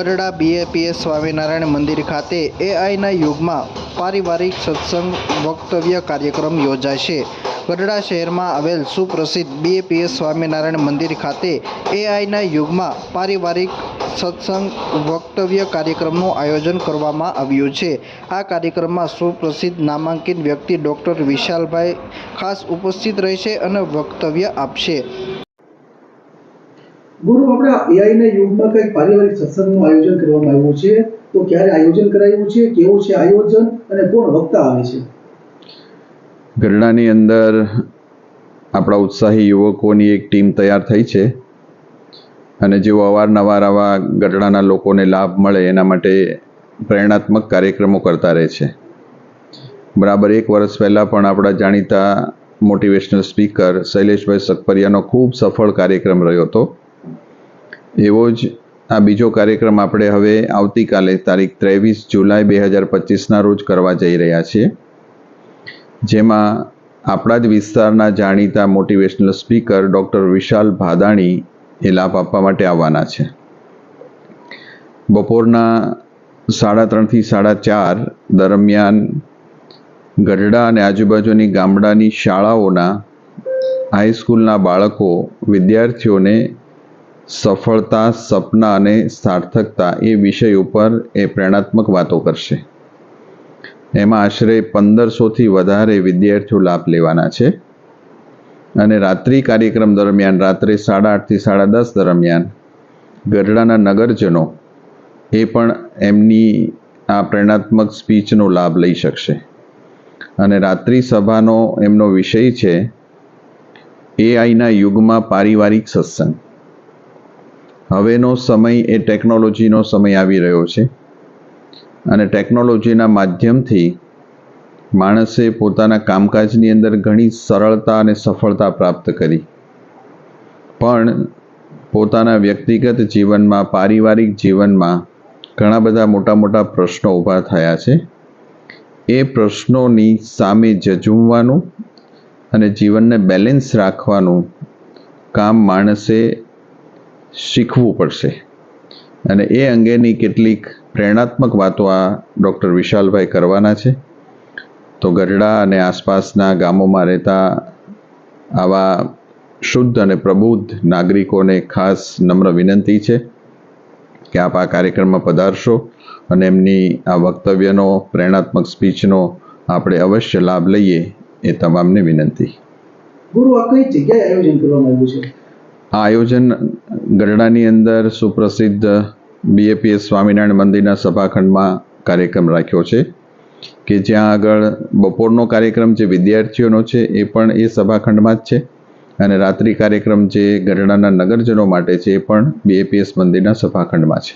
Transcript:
ગરડા BAPS Swaminarayan મંદિર ખાતે એઆઈના યુગમાં પારિવારિક સત્સંગ વક્તવ્ય કાર્યક્રમ યોજાશે. ગઢડા શહેરમાં આવેલ સુપ્રસિદ્ધ બીએપીએસ સ્વામિનારાયણ મંદિર ખાતે એઆઈના યુગમાં પારિવારિક સત્સંગ વક્તવ્ય કાર્યક્રમનું આયોજન કરવામાં આવ્યું છે. આ કાર્યક્રમમાં સુપ્રસિદ્ધ નામાંકિત વ્યક્તિ ડૉક્ટર વિશાલભાઈ ખાસ ઉપસ્થિત રહેશે અને વક્તવ્ય આપશે. ગુરુ, આપણે એઆઈના યુગમાં કંઈક પારિવારિક સત્સંગનું આયોજન કરવામાં આવ્યું છે? તો ક્યારે આયોજન કરાયું છે? કેવું છે આયોજન? અને કોણ વક્તા આવે છે? ગરડાની અંદર આપણા ઉત્સાહી યુવકોની એક ટીમ તૈયાર થઈ છે. અને જેઓ અવારનવાર આવા ગરડાના લોકોને લાભ મળે, એના માટે પ્રેરણાત્મક કાર્યક્રમો કરતા રહે છે. બરાબર એક વર્ષ પહેલાં પણ આપણા જાણીતા મોટિવેશનલ સ્પીકર શૈલેષભાઈ સકપરિયાનો ખૂબ સફળ કાર્યક્રમ રહ્યો હતો. એવો જ આ બીજો કાર્યક્રમ આપણે હવે આવતીકાલે તારીખ ત્રેવીસ જુલાઈ બે હજાર પચીસના રોજ કરવા જઈ રહ્યા છીએ. જેમાં આપણા જ વિસ્તારના જાણીતા motivational speaker doctor Vishal Bhadani એ લાભ આપવા માટે આવવાના છે. બપોરના સાડા ત્રણથી સાડા ચાર દરમિયાન ગઢડા અને આજુબાજુની ગામડાની શાળાઓના હાઈસ્કૂલના બાળકો વિદ્યાર્થીઓને સફળતા, સપના અને સાર્થકતા એ વિષય ઉપર એ પ્રેરણાત્મક વાતો કરશે. એમાં આશરે પંદરસોથી વધારે વિદ્યાર્થીઓ લાભ લેવાના છે. અને રાત્રિ કાર્યક્રમ દરમિયાન, રાત્રે સાડા આઠથી સાડા દસ દરમિયાન ગઢડાના નગરજનો એ પણ એમની આ પ્રેરણાત્મક સ્પીચનો લાભ લઈ શકશે. અને રાત્રિ સભાનો એમનો વિષય છે એઆઈના યુગમાં પારિવારિક સત્સંગ. હવેનો સમય એ ટેકનોલોજીનો સમય આવી રહ્યો છે. અને ટેકનોલોજીના માધ્યમથી માણસે પોતાના કામકાજની અંદર ઘણી સરળતા અને સફળતા પ્રાપ્ત કરી. પણ પોતાના વ્યક્તિગત જીવનમાં, પારિવારિક જીવનમાં ઘણા બધા મોટા મોટા પ્રશ્નો ઊભા થયા છે. એ પ્રશ્નોની સામે જજુમવાનું અને જીવનને બેલેન્સ રાખવાનું કામ માણસે શીખવું પડશે. અને એ અંગેની કેટલીક પ્રેરણાત્મક વાતો આ ડૉક્ટર વિશાલભાઈ કરવાના છે. તો ગઢડા અને આસપાસના ગામોમાં રહેતા આવા શુદ્ધ અને પ્રબુદ્ધ નાગરિકોને ખાસ નમ્ર વિનંતી છે કે આપ આ કાર્યક્રમમાં પધારશો અને એમની આ વક્તવ્યનો, પ્રેરણાત્મક સ્પીચનો આપણે અવશ્ય લાભ લઈએ એ તમામને વિનંતી. ગુરુ, આ કઈ જગ્યાએ આયોજન કરવામાં આવ્યું છે? આ આયોજન ગઢડાની અંદર સુપ્રસિદ્ધ બીએપીએસ સ્વામિનારાયણ મંદિરના સભાખંડમાં કાર્યક્રમ રાખ્યો છે, કે જ્યાં આગળ બપોરનો કાર્યક્રમ જે વિદ્યાર્થીઓનો છે એ પણ એ સભાખંડમાં જ છે અને રાત્રિ કાર્યક્રમ જે ગરડાના નગરજનો માટે છે એ પણ બીએપીએસ મંદિરના સભાખંડમાં છે.